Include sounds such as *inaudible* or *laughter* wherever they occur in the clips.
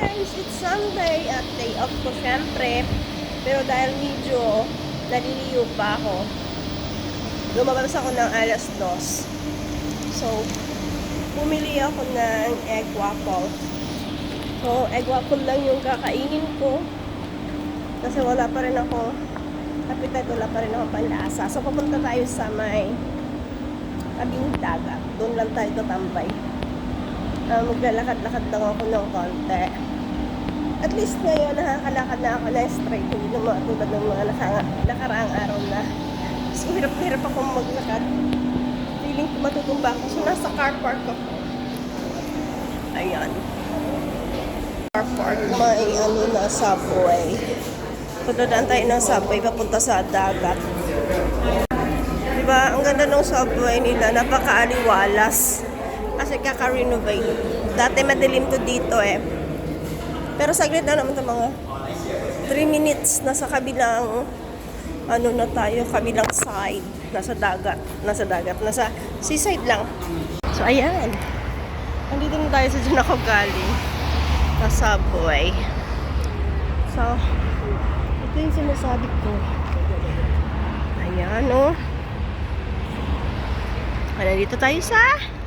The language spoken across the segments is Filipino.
guys, it's Sunday at day off ko syempre. Pero dahil medyo naliliyo pa ako, lumabas ako ng alas dos. So, bumili ako ng egg waffle. So, egg waffle lang yung kakainin ko. Kasi wala pa rin ako appetite, wala pa rin ako panlasa. So, pupunta tayo sa may tabing dagat. Doon lang tayo tatambay. Uh, maglalakad-lakad lang ako ng konti. At least ngayon, nakakalakad na ako na straight. Hindi na mga tulad ng mga nakanga, nakaraang araw na. So, hirap-hirap akong maglakad. Feeling ko matutumba ako. So, nasa car park ako. Ayan. Car park. May ano na subway. Padadaan tayo ng subway papunta sa dagat. Diba, ang ganda ng subway nila, napaka-aliwalas. Kasi kaka-renovate. Dati madilim to dito eh. Pero saglit na naman ito mga 3 minutes nasa kabilang ano na tayo, kabilang side. Nasa dagat. Nasa dagat. Nasa seaside lang. So, ayan. Nandito na tayo sa dyan ako galing. Sa subway. So, ito yung sinasabi ko. Ayan, oh. Kaya dito tayo sa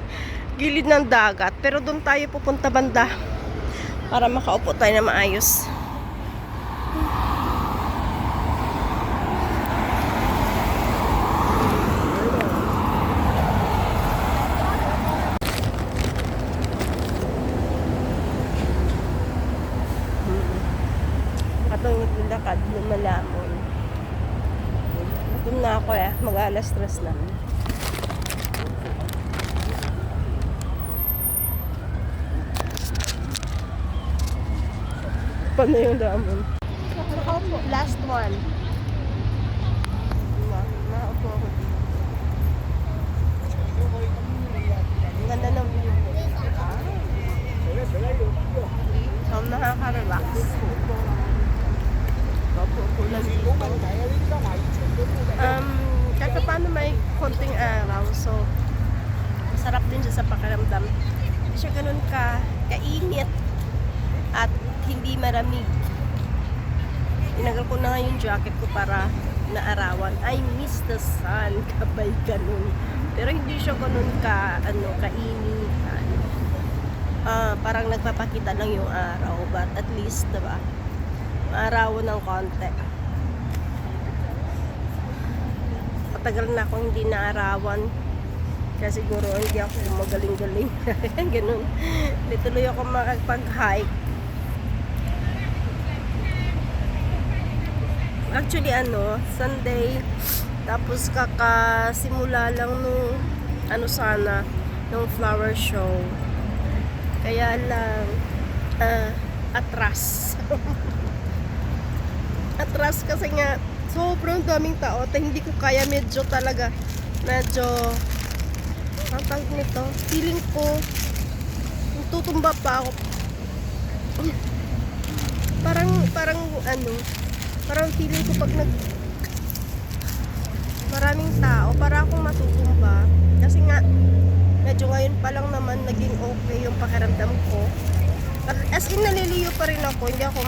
gilid ng dagat. Pero doon tayo pupunta banda para makaupo tayo na maayos. Katong naglakad ng malamon. Gutom na ako eh. Mag-alas stress na. Paano yung lamon? Nakaupo. Last one. Na, nakaupo ako dito. Ang ganda ng view. So, nakaka-relax. Lang dito. Um, kahit paano may konting araw. So, masarap din siya sa pakiramdam. Hindi siya ganun ka kainit at hindi maramig. Tinagal ko na nga yung jacket ko para naarawan. I miss the sun. *laughs* Kabay ganun. Pero hindi siya ganun ka, ano, kainitan. Ah, parang nagpapakita lang yung araw. But at least, diba? Maarawan ng konti. Matagal na akong hindi naarawan. Kaya siguro hindi ako magaling-galing. *laughs* ganun. Hindi tuloy ako makapag-hike. Actually, ano, Sunday, tapos kakasimula lang nung, ano sana, nung flower show. Kaya lang, ah, atras. *laughs* atras kasi nga, sobrang daming tao, at hindi ko kaya, medyo talaga, medyo, ang tawag nito, feeling ko, tutumba pa ako. Parang, parang, ano, parang feeling ko pag nag maraming tao, para akong matutumba. Kasi nga, medyo ngayon pa lang naman naging okay yung pakiramdam ko. As in, naliliyo pa rin ako. Hindi ako,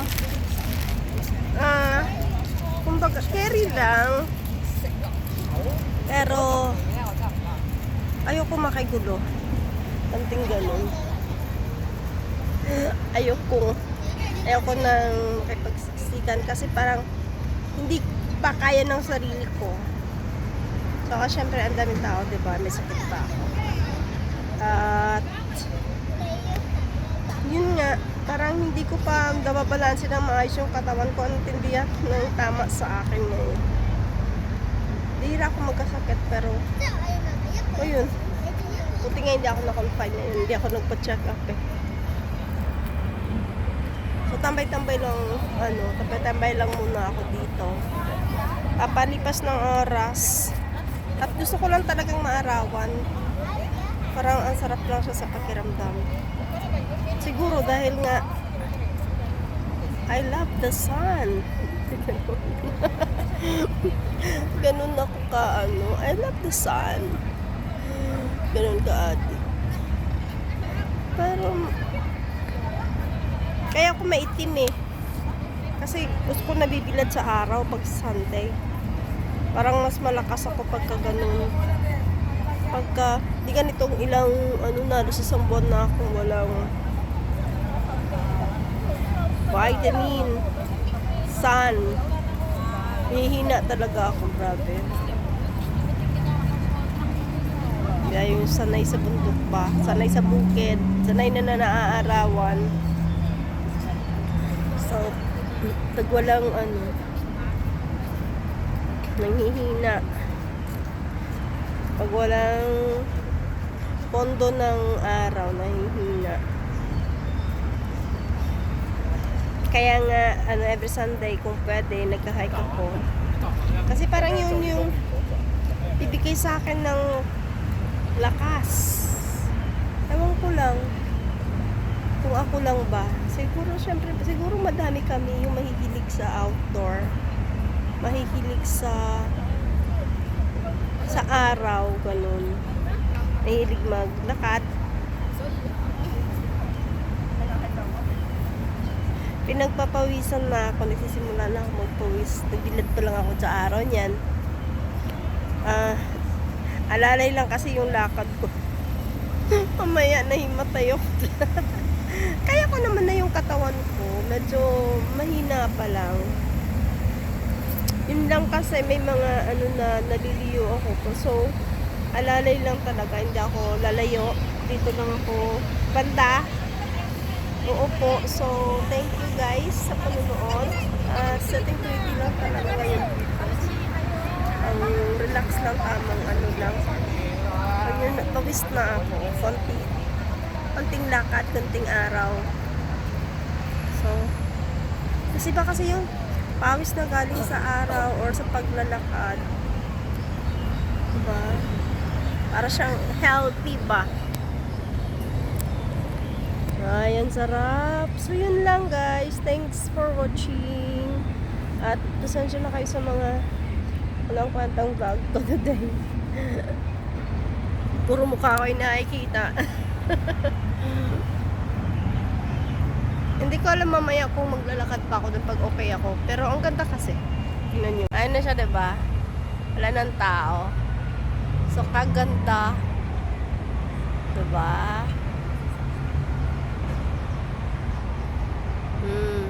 ah, kumbaga, carry lang. Pero, ayoko makigulo. Something ganun. Ayoko. Ayoko nang makipagsiksikan kasi parang hindi pa kaya ng sarili ko. Saka syempre ang daming tao, di ba? May sakit pa ako. At yun nga, parang hindi ko pa nababalansin ng maayos yung katawan ko. Anong tindiyak ng tama sa akin ngayon. Dihira ako magkasakit pero o yun. Buti nga hindi ako na-confine ngayon. Hindi ako nagpa-check up eh. Tambay-tambay lang, ano, tambay-tambay lang muna ako dito. Papalipas ng oras. At gusto ko lang talagang maarawan. Parang ang sarap lang siya sa pakiramdam. Siguro dahil nga I love the sun. *laughs* Ganun ako ka, ano, I love the sun. Ganun ka, ate. Pero, Kaya ako maitim eh. Kasi gusto ko nabibilad sa araw pag Sunday. Parang mas malakas ako pagka ganun. Pagka, di ganitong ilang, ano na, sa isang buwan na akong walang vitamin, sun. Hihina talaga ako, grabe. Kaya yung sanay sa bundok pa, sanay sa bukid, sanay na na naaarawan. So, pag walang ano, nanghihina. Pag walang pondo ng araw, nanghihina. Kaya nga, ano, every Sunday, kung pwede, nagka-hike ako. Kasi parang yun yung bibigay sa akin ng lakas. Ewan ko lang. Kung ako lang ba. Siguro, syempre, siguro madami kami yung mahihilig sa outdoor. Mahihilig sa sa araw, ganun. Mahilig maglakad. Pinagpapawisan na ako, nagsisimula na ako magpawis. Nagbilad pa lang ako sa araw niyan. Ah, alalay lang kasi yung lakad ko. *laughs* Mamaya nahimatay ako. *laughs* Kaya ko naman na yung katawan ko. Medyo mahina pa lang. Yun lang kasi may mga ano na naliliyo ako po. So, alalay lang talaga. Hindi ako lalayo. Dito lang ako banda. Oo po. So, thank you guys sa panonood. Uh, setting pretty lang talaga ngayon. Ang relax lang, tamang ano lang. Ayun, pawis na ako. Konti. Konting lakad, konting araw. So, kasi ba kasi yung pawis na galing sa araw or sa paglalakad. Diba? Para siyang healthy ba? Ay, ang sarap. So, yun lang guys. Thanks for watching. At pasensya na kayo sa mga walang kwentang vlog to today. *laughs* Puro mukha ko yung nakikita. *laughs* *laughs* Hindi ko alam mamaya kung maglalakad pa ako doon pag okay ako. Pero ang ganda kasi. Tingnan nyo. Ayun na siya, ba? Wala nang tao. So, kaganda. 'Di ba? Hmm.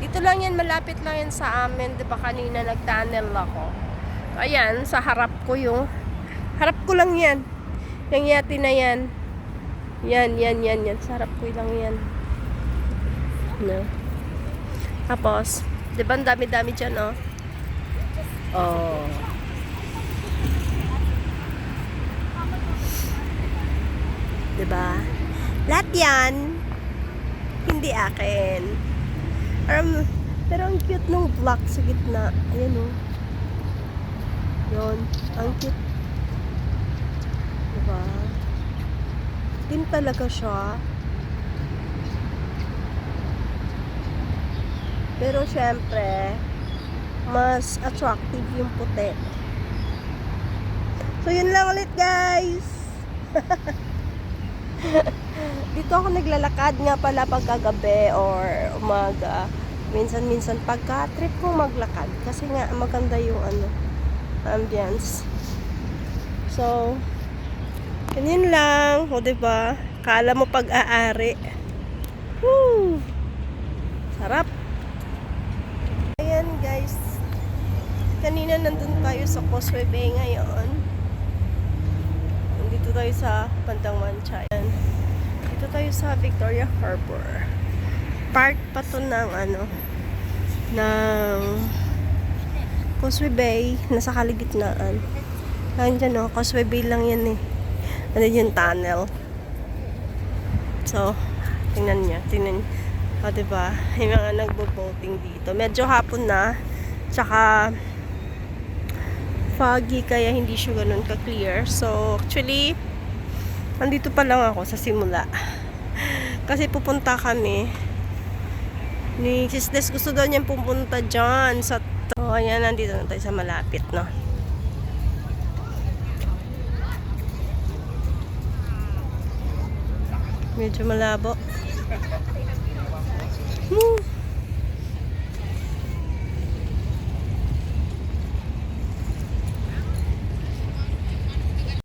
Dito lang yan, malapit lang yan sa amin. Di ba kanina nag-tunnel ako. Ayan, sa harap ko yung... Harap ko lang yan. Yung yati na yan. Yan, yan, yan, yan. Sa harap ko lang yan. No. Tapos, di ba dami-dami dyan, oh? Oh. Di ba? Lahat yan, hindi akin. Um, pero ang cute ng block sa gitna. Ayan o. Yun. Ang cute. Diba? Din talaga siya. Pero syempre, mas attractive yung puti. So yun lang ulit guys. *laughs* dito ako naglalakad nga pala pagkagabi or umaga. Minsan-minsan pagka trip kong maglakad kasi nga maganda yung ano ambience. So, ganyan lang. O, diba? Kala mo pag-aari. Woo! Sarap. Ayan, guys. Kanina nandun tayo sa Causeway Bay ngayon. Nandito tayo sa Bandang Manchayan. Dito tayo sa Victoria Harbor. Part pa to ng ano, ng Causeway Bay, nasa kaligitnaan. Lang dyan, no? Causeway Bay lang yan eh. Ano yung tunnel. So, tingnan niya, tingnan niya. O, diba? May mga nagbo-boating dito. Medyo hapon na. Tsaka, foggy, kaya hindi siya ganun ka-clear. So, actually, nandito pa lang ako sa simula. *laughs* Kasi pupunta kami ni Sis gusto daw niyang pupunta dyan sa So, ayan, nandito na tayo sa malapit, no? Medyo malabo. *laughs* Woo!